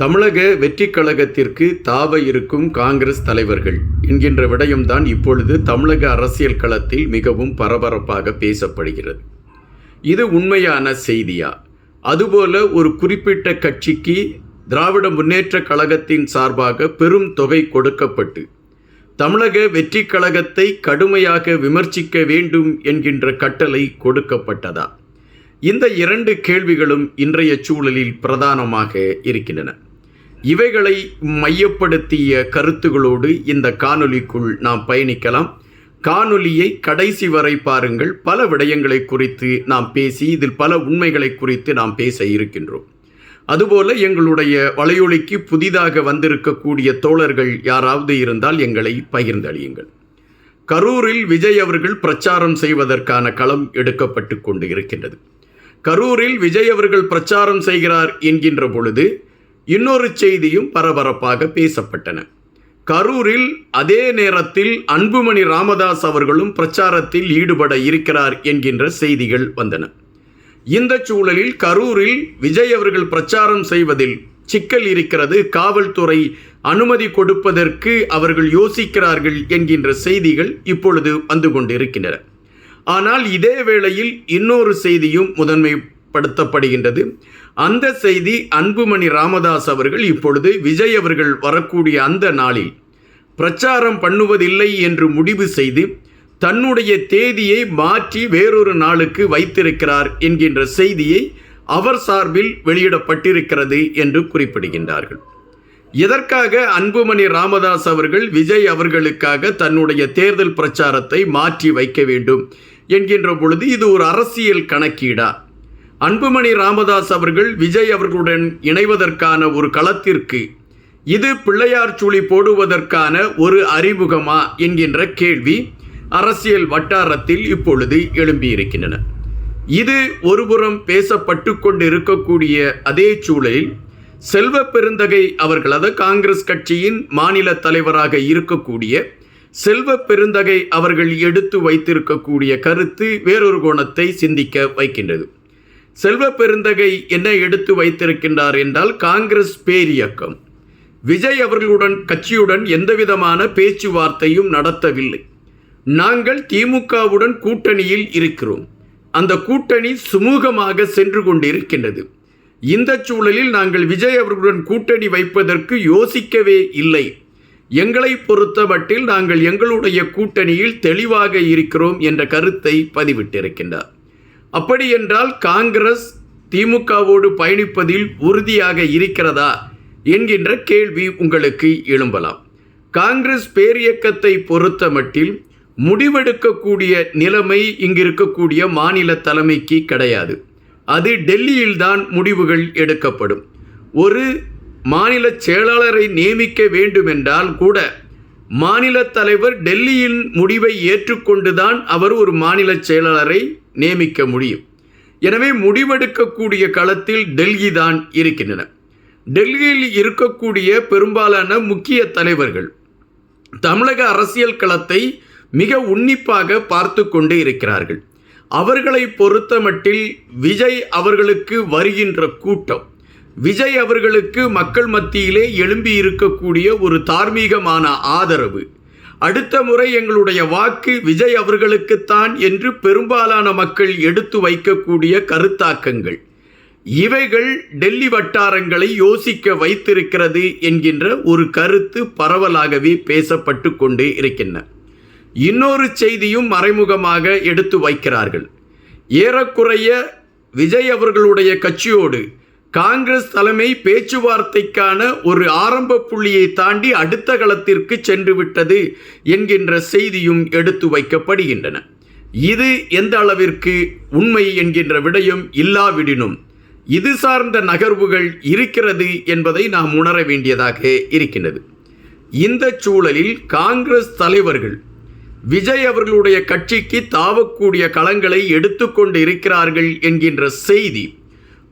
தமிழக வெற்றிக் கழகத்திற்கு தாவ இருக்கும் காங்கிரஸ் தலைவர்கள் என்கின்ற விடயம்தான் இப்பொழுது தமிழக அரசியல் களத்தில் மிகவும் பரபரப்பாக பேசப்படுகிறது. இது உண்மையான செய்தியா? அதுபோல ஒரு குறிப்பிட்ட கட்சிக்கு திராவிட முன்னேற்ற கழகத்தின் சார்பாக பெரும் தொகை கொடுக்கப்பட்டு தமிழக வெற்றிக் கழகத்தை கடுமையாக விமர்சிக்க வேண்டும் என்கின்ற கட்டளை கொடுக்கப்பட்டதா? இந்த இரண்டு கேள்விகளும் இன்றைய சூழலில் பிரதானமாக இருக்கின்றன. இவைகளை மையப்படுத்திய கருத்துகளோடு இந்த காணொலிக்குள் நாம் பயணிக்கலாம். காணொலியை கடைசி வரை பாருங்கள். பல விடயங்களை குறித்து நாம் பேசி இதில் பல உண்மைகளை குறித்து நாம் பேச இருக்கின்றோம். அதுபோல எங்களுடைய வலையொலிக்கு புதிதாக வந்திருக்கக்கூடிய தோழர்கள் யாராவது இருந்தால் எங்களை பகிர்ந்தளியுங்கள். கரூரில் விஜய் அவர்கள் பிரச்சாரம் செய்வதற்கான களம் எடுக்கப்பட்டு கொண்டு இருக்கின்றது. கரூரில் விஜய் அவர்கள் பிரச்சாரம் செய்கிறார் என்கின்ற பொழுது இன்னொரு செய்தியும் பரபரப்பாக பேசப்பட்டன. கரூரில் அதே நேரத்தில் அன்புமணி ராமதாஸ் அவர்களும் பிரச்சாரத்தில் ஈடுபட இருக்கிறார் என்கின்ற செய்திகள் வந்தன. இந்த சூழலில் கரூரில் விஜய் அவர்கள் பிரச்சாரம் செய்வதில் சிக்கல் இருக்கிறது. காவல்துறை அனுமதி கொடுப்பதற்கு அவர்கள் யோசிக்கிறார்கள் என்கின்ற செய்திகள் இப்பொழுது வந்து கொண்டிருக்கின்றன. ஆனால் இதே வேளையில் இன்னொரு செய்தியும் முதன்மை படுத்தப்படுகின்றது அந்த செய்தி அன்புமணி ராமதாஸ் அவர்கள் இப்பொழுது விஜய் அவர்கள் வரக்கூடிய அந்த நாளில் பிரச்சாரம் பண்ணுவதில்லை என்று முடிவு செய்து தன்னுடைய தேதியை மாற்றி வேறொரு நாளுக்கு வைத்திருக்கிறார் என்கின்ற செய்தியை அவர் சார்பில் வெளியிடப்பட்டிருக்கிறது என்று குறிப்பிடுகின்றார்கள். இதற்காக அன்புமணி ராமதாஸ் அவர்கள் விஜய் அவர்களுக்காக தன்னுடைய தேர்தல் பிரச்சாரத்தை மாற்றி வைக்க வேண்டும் என்கின்ற பொழுது இது ஒரு அரசியல் கணக்கீடா? அன்புமணி ராமதாஸ் அவர்கள் விஜய் அவர்களுடன் இணைவதற்கான ஒரு களத்திற்கு இது பிள்ளையார் சுழி போடுவதற்கான ஒரு அறிமுகமா என்கின்ற கேள்வி அரசியல் வட்டாரத்தில் இப்பொழுது எழும்பியிருக்கின்றன. இது ஒருபுறம் பேசப்பட்டு கொண்டு இருக்கக்கூடிய அதே சூழலில் செல்வ பெருந்தகை அவர்களது காங்கிரஸ் கட்சியின் மாநில தலைவராக இருக்கக்கூடிய செல்வ பெருந்தகை அவர்கள் எடுத்து வைத்திருக்கக்கூடிய கருத்து வேறொரு கோணத்தை சிந்திக்க வைக்கின்றது. செல்வ பெருந்தகை என்ன எடுத்து வைத்திருக்கின்றார் என்றால் காங்கிரஸ் பேரியக்கம். விஜய் அவர்களுடன் கட்சியுடன் எந்தவிதமான பேச்சுவார்த்தையும் நடத்தவில்லை. நாங்கள் திமுகவுடன் கூட்டணியில் இருக்கிறோம். அந்த கூட்டணி சுமூகமாக சென்று கொண்டிருக்கின்றது. இந்த சூழலில் நாங்கள் விஜய் அவர்களுடன் கூட்டணி வைப்பதற்கு யோசிக்கவே இல்லை. எங்களை பொறுத்தமட்டில் நாங்கள் எங்களுடைய கூட்டணியில் தெளிவாக இருக்கிறோம் என்ற கருத்தை பதிவிட்டிருக்கின்றார். அப்படி என்றால் காங்கிரஸ் திமுகவோடு பயணிப்பதில் உறுதியாக இருக்கிறதா என்கின்ற கேள்வி உங்களுக்கு எழும்பலாம். காங்கிரஸ் பேரியக்கத்தை பொறுத்தமட்டில் முடிவெடுக்கக்கூடிய நிலைமை இங்கு இருக்கக்கூடிய மாநில தலைமைக்கு கிடையாது. அது டெல்லியில்தான் முடிவுகள் எடுக்கப்படும். ஒரு மாநில செயலாளரை நியமிக்க வேண்டுமென்றால் கூட மாநில தலைவர் டெல்லியின் முடிவை ஏற்றுக்கொண்டுதான் அவர் ஒரு மாநில செயலாளரை நியமிக்க முடியும். எனவே முடிவெடுக்கக்கூடிய களத்தில் டெல்லி தான் இருக்கின்றன. டெல்லியில் இருக்கக்கூடிய பெரும்பாலான முக்கிய தலைவர்கள் தமிழக அரசியல் களத்தை மிக உன்னிப்பாக பார்த்து கொண்டு இருக்கிறார்கள். அவர்களை பொறுத்தமட்டில் விஜய் அவர்களுக்கு வருகின்ற கூட்டம் விஜய் அவர்களுக்கு மக்கள் மத்தியிலே எழும்பி இருக்கக்கூடிய ஒரு தார்மீகமான ஆதரவு அடுத்த முறை எங்களுடைய வாக்கு விஜய் அவர்களுக்குத்தான் என்று பெரும்பாலான மக்கள் எடுத்து வைக்கக்கூடிய கருத்தாக்கங்கள். இவைகள் டெல்லி வட்டாரங்களை யோசிக்க வைத்திருக்கிறது என்கின்ற ஒரு கருத்து பரவலாகவே பேசப்பட்டு கொண்டே இருக்கின்றன. இன்னொரு செய்தியும் மறைமுகமாக எடுத்து வைக்கிறார்கள். ஏறக்குறைய விஜய் அவர்களுடைய கட்சியோடு காங்கிரஸ் தலைமை பேச்சுவார்த்தைக்கான ஒரு ஆரம்ப புள்ளியை தாண்டி அடுத்த களத்திற்கு சென்றுவிட்டது என்கின்ற செய்தியும் எடுத்து வைக்கப்படுகின்றன. இது எந்த அளவிற்கு உண்மை என்கின்ற விடயம் இல்லாவிடினும் இது சார்ந்த நகர்வுகள் இருக்கிறது என்பதை நாம் உணர வேண்டியதாக இருக்கின்றது. இந்த சூழலில் காங்கிரஸ் தலைவர்கள் விஜய் அவர்களுடைய கட்சிக்கு தாவக்கூடிய களங்களை எடுத்துக்கொண்டு இருக்கிறார்கள் என்கின்ற செய்தி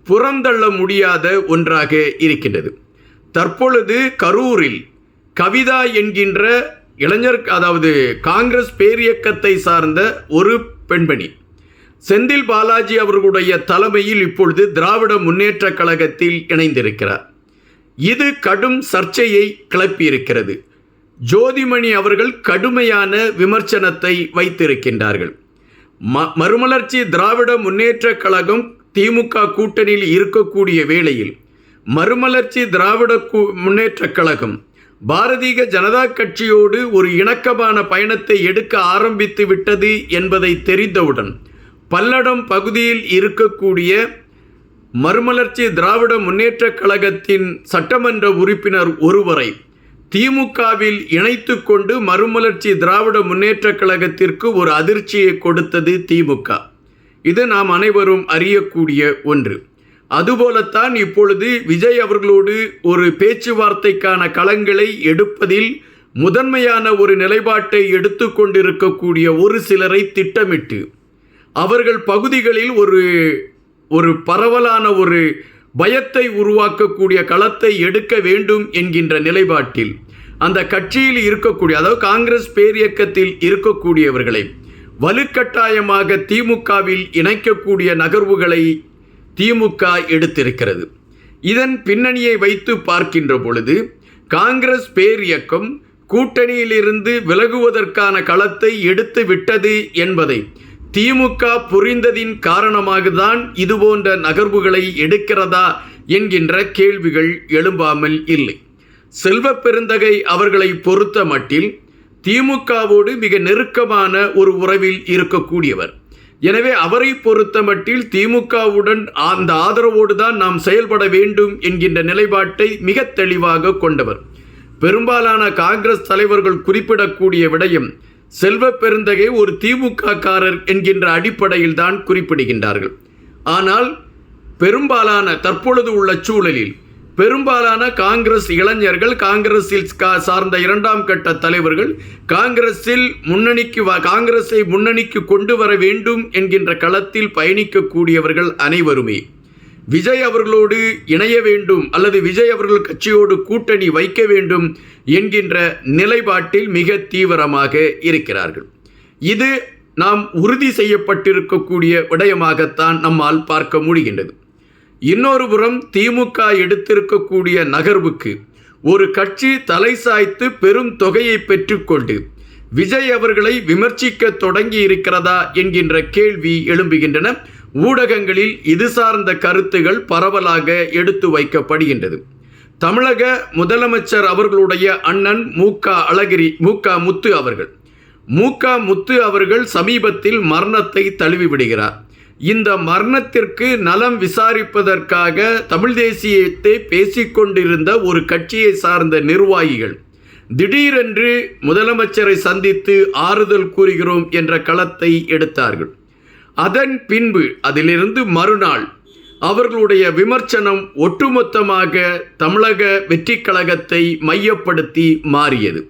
புறந்தள்ள முடியாத ஒன்றாக இருக்கின்றது. தற்பொழுது கரூரில் கவிதா என்கின்ற இளைஞர் அதாவது காங்கிரஸ் பேரியக்கத்தை சார்ந்த ஒரு பெண்மணி செந்தில் பாலாஜி அவர்களுடைய தலைமையில் இப்பொழுது திராவிட முன்னேற்றக் கழகத்தில் இணைந்திருக்கிறார். இது கடும் சர்ச்சையை கிளப்பியிருக்கிறது. ஜோதிமணி அவர்கள் கடுமையான விமர்சனத்தை வைத்திருக்கின்றார்கள். ம மறுமலர்ச்சி திராவிட முன்னேற்றக் கழகம் திமுக கூட்டணியில் இருக்கக்கூடிய வேளையில் மறுமலர்ச்சி திராவிட கூ- முன்னேற்றக் கழகம் பாரதிய ஜனதா கட்சியோடு ஒரு இணக்கமான பயணத்தை எடுக்க ஆரம்பித்து விட்டது என்பதை தெரிந்தவுடன் பல்லடம் பகுதியில் இருக்கக்கூடிய மறுமலர்ச்சி திராவிட முன்னேற்றக் கழகத்தின் சட்டமன்ற உறுப்பினர் ஒருவரை திமுகவில் இணைத்து கொண்டு மறுமலர்ச்சி திராவிட முன்னேற்றக் கழகத்திற்கு ஒரு அதிர்ச்சியை கொடுத்தது திமுக. இது நாம் அனைவரும் அறியக்கூடிய ஒன்று. அதுபோலத்தான் இப்பொழுது விஜய் அவர்களோடு ஒரு பேச்சுவார்த்தைக்கான களங்களை எடுப்பதில் முதன்மையான ஒரு நிலைப்பாட்டை எடுத்துக்கொண்டிருக்கக்கூடிய ஒரு சிலரை திட்டமிட்டு அவர்கள் பகுதிகளில் ஒரு ஒரு பரவலான ஒரு பயத்தை உருவாக்கக்கூடிய களத்தை எடுக்க வேண்டும் என்கின்ற நிலைப்பாட்டில் அந்த கட்சியில் இருக்கக்கூடிய அதாவது காங்கிரஸ் பேரியக்கத்தில் இருக்கக்கூடியவர்களை வலுக்கட்டாயமாக திமுகவில் இணைக்கக்கூடிய நகர்வுகளை திமுக எடுத்திருக்கிறது. இதன் பின்னணியை வைத்து பார்க்கின்ற பொழுது காங்கிரஸ் பேர் இயக்கம் கூட்டணியிலிருந்து விலகுவதற்கான களத்தை எடுத்து விட்டது என்பதை திமுக புரிந்ததின் காரணமாக தான் இதுபோன்ற நகர்வுகளை எடுக்கிறதா என்கின்ற கேள்விகள் எழும்பாமல் இல்லை. செல்வ பெருந்தகை அவர்களை பொறுத்த மட்டில் திமுகவோடு மிக நெருக்கமான ஒரு உறவில் இருக்கக்கூடியவர். எனவே அவரை பொறுத்த மட்டில் திமுகவுடன் அந்த ஆதரவோடு தான் நாம் செயல்பட வேண்டும் என்கின்ற நிலைப்பாட்டை மிக தெளிவாக கொண்டவர். பெரும்பாலான காங்கிரஸ் தலைவர்கள் குறிப்பிடக்கூடிய விடயம் செல்வ பெருந்தகை ஒரு திமுக காரர் என்கின்ற அடிப்படையில் தான் குறிப்பிடுகின்றார்கள். ஆனால் பெரும்பாலான தற்பொழுது உள்ள சூழலில் பெரும்பாலான காங்கிரஸ் இளைஞர்கள் காங்கிரஸில் சார்ந்த இரண்டாம் கட்ட தலைவர்கள் காங்கிரஸில் முன்னணிக்கு வ- காங்கிரஸை முன்னணிக்கு கொண்டு வர வேண்டும் என்கின்ற களத்தில் பயணிக்கக்கூடியவர்கள் அனைவருமே. விஜய் அவர்களோடு இணைய வேண்டும் அல்லது விஜய் அவர்கள் கட்சியோடு கூட்டணி வைக்க வேண்டும் என்கின்ற நிலைப்பாட்டில் மிக தீவிரமாக இருக்கிறார்கள். இது நாம் உறுதி செய்யப்பட்டிருக்கக்கூடிய விடயமாகத்தான் நம்மால் பார்க்க முடிகின்றது. இன்னொரு புறம் திமுக எடுத்திருக்கக்கூடிய நகர்வுக்கு ஒரு கட்சி தலை சாய்த்து பெரும் தொகையை பெற்றுக்கொண்டு விஜய் அவர்களை விமர்சிக்க தொடங்கி இருக்கிறதா என்கின்ற கேள்வி எழும்புகின்றன. ஊடகங்களில் இது சார்ந்த கருத்துகள் பரவலாக எடுத்து வைக்கப்படுகின்றது. தமிழக முதலமைச்சர் அவர்களுடைய அண்ணன் மூக அழகிரி மூக முத்து அவர்கள். மூக முத்து அவர்கள் சமீபத்தில் மரணத்தை தழுவி விடுகிறார் இந்த மரணத்திற்கு நலம் விசாரிப்பதற்காக தமிழ் தேசியத்தை பேசிக்கொண்டிருந்த ஒரு கட்சியை சார்ந்த நிர்வாகிகள் திடீரென்று முதலமைச்சரை சந்தித்து ஆறுதல் கூறுகிறோம் என்ற களத்தை எடுத்தார்கள். அதன் பின்பு அதிலிருந்து மறுநாள் அவர்களுடைய விமர்சனம் ஒட்டுமொத்தமாக தமிழக வெற்றி கழகத்தை மையப்படுத்தி மாறியது.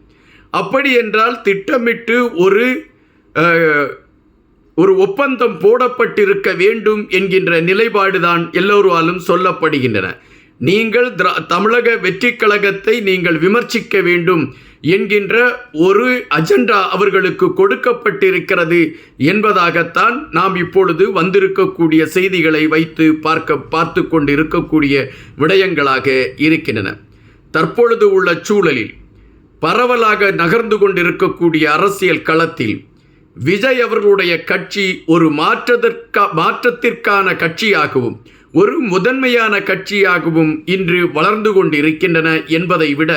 அப்படி என்றால் திட்டமிட்டு ஒரு ஒரு ஒப்பந்தம் போடப்பட்டிருக்க வேண்டும் என்கின்ற நிலைப்பாடுதான் எல்லோராலும் சொல்லப்படுகின்றன. நீங்கள் திரா- தமிழக வெற்றி கழகத்தை நீங்கள் விமர்சிக்க வேண்டும் என்கின்ற ஒரு அஜெண்டா அவர்களுக்கு கொடுக்கப்பட்டிருக்கிறது என்பதாகத்தான் நாம் இப்பொழுது வந்திருக்கக்கூடிய செய்திகளை வைத்து பார்க்க பார்த்து கொண்டு இருக்கக்கூடிய விடயங்களாக இருக்கின்றன. தற்பொழுது உள்ள சூழலில் பரவலாக நகர்ந்து கொண்டிருக்கக்கூடிய அரசியல் களத்தில் விஜய் அவர்களுடைய கட்சி ஒரு மாற்றத்திற்கா மாற்றத்திற்கான கட்சியாகவும் ஒரு முதன்மையான கட்சியாகவும் இன்று வளர்ந்து கொண்டிருக்கின்றன என்பதை விட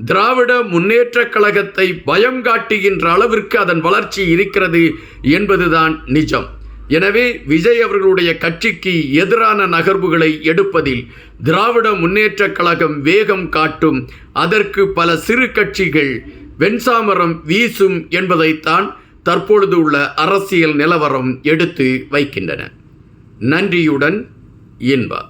திராவிட முன்னேற்றக் கழகத்தை பயம் காட்டுகின்ற அளவிற்கு அதன் வளர்ச்சி இருக்கிறது என்பதுதான் நிஜம். எனவே விஜய் அவர்களுடைய கட்சிக்கு எதிரான நகர்வுகளை எடுப்பதில் திராவிட முன்னேற்றக் கழகம் வேகம் காட்டும் அதற்கு பல சிறு கட்சிகள் வெண்சாமரம் வீசும் என்பதைத்தான் தற்பொழுது உள்ள அரசியல் நிலவரம் எடுத்து வைக்கின்றன. நன்றியுடன் இன்பா.